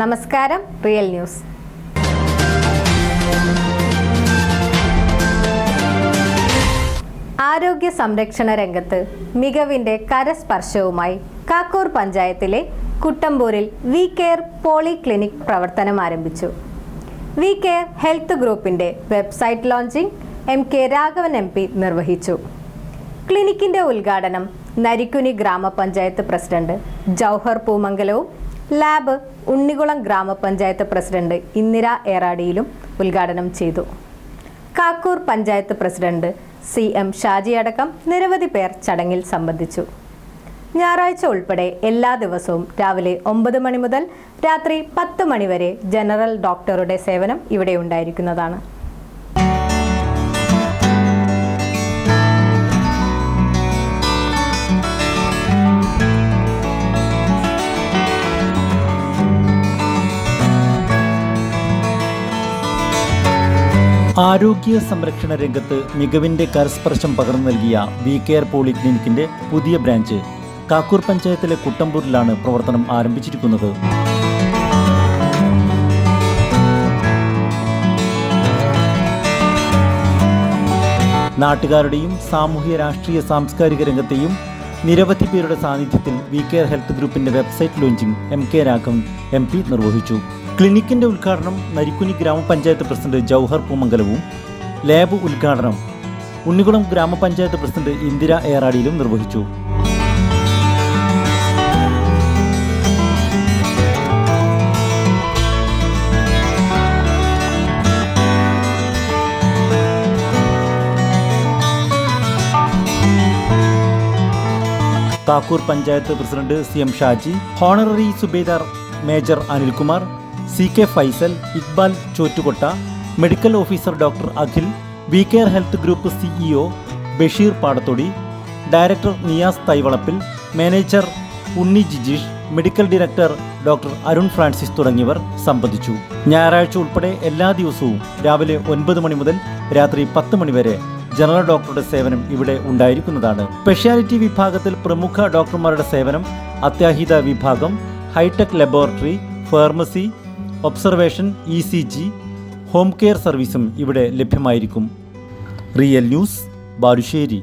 നമസ്കാരം real news. ആരോഗ്യ സംരക്ഷണ രംഗത്ത് മികവിന്റെ കരസ്പർശവുമായി കാക്കൂർ പഞ്ചായത്തിലെ കുട്ടമ്പൂരിൽ വി കെയർ പോളി ക്ലിനിക് പ്രവർത്തനം ആരംഭിച്ചു. വി കെയർ ഹെൽത്ത് ഗ്രൂപ്പിന്റെ website launching M K Raghavan M P നിർവഹിച്ചു. ക്ലിനിക്കിന്റെ ഉദ്ഘാടനം നരിക്കുനി ഗ്രാമപഞ്ചായത്ത് പ്രസിഡന്റ് ജൗഹർ പൂമംഗലവും ലാബ് ഉണ്ണികുളം ഗ്രാമപഞ്ചായത്ത് പ്രസിഡന്റ് ഇന്ദിര ഏറാടിയിലും ഉദ്ഘാടനം ചെയ്തു. Kakkur panchayat president C M Shaji അടക്കം നിരവധി പേർ ചടങ്ങിൽ സംബന്ധിച്ചു. ഞായറാഴ്ച ഉൾപ്പെടെ എല്ലാ ദിവസവും രാവിലെ ഒമ്പത് മണി മുതൽ രാത്രി പത്ത് മണിവരെ ജനറൽ ഡോക്ടറുടെ സേവനം ഇവിടെ ഉണ്ടായിരിക്കുന്നതാണ്. ആരോഗ്യ സംരക്ഷണ രംഗത്ത് മികവിന്റെ കരസ്പർശം പകർന്നു നൽകിയ വി കെയർ പോളിക്ലിനിക്കിന്റെ പുതിയ ബ്രാഞ്ച് കാക്കൂർ പഞ്ചായത്തിലെ കുട്ടമ്പൂരിലാണ് പ്രവർത്തനം ആരംഭിച്ചിരിക്കുന്നത്. നാട്ടുകാരുടെയും സാമൂഹ്യ രാഷ്ട്രീയ സാംസ്കാരിക രംഗത്തെയും നിരവധി പേരുടെ സാന്നിധ്യത്തിൽ വി കെയർ ഹെൽത്ത് ഗ്രൂപ്പിന്റെ website launching M K Raghavan M P നിർവഹിച്ചു. ക്ലിനിക്കിന്റെ ഉദ്ഘാടനം നരിക്കുനി ഗ്രാമപഞ്ചായത്ത് പ്രസിഡന്റ് ജൗഹർ പൂമംഗലവും ലാബ് ഉദ്ഘാടനം ഉണ്ണികുളം ഗ്രാമപഞ്ചായത്ത് പ്രസിഡന്റ് ഇന്ദിര ഏറാടിയിലും നിർവഹിച്ചു. Thakkur panchayat president C M Shaji honorary subedar major Anilkumar C K Faisal Iqbal Chottukotta medical officer doctor Akhil we care health group CEO Basheer Padathodi director Niyas Thaivalappil manager Unni Jijeesh medical director doctor Arun Francis തുടങ്ങിയവർ സംബന്ധിച്ചു. ഞായറാഴ്ച ഉൾപ്പെടെ എല്ലാ ദിവസവും രാവിലെ ഒൻപത് മണി മുതൽ രാത്രി പത്ത് മണി വരെ ജനറൽ ഡോക്ടറുടെ സേവനം ഇവിടെ ഉണ്ടായിരിക്കുന്നതാണ്. സ്പെഷ്യാലിറ്റി വിഭാഗത്തിൽ പ്രമുഖ ഡോക്ടർമാരുടെ സേവനം അത്യാഹിത വിഭാഗം hitech laboratory pharmacy observation E C G home care സർവീസും ഇവിടെ ലഭ്യമായിരിക്കും. Real news Balussery.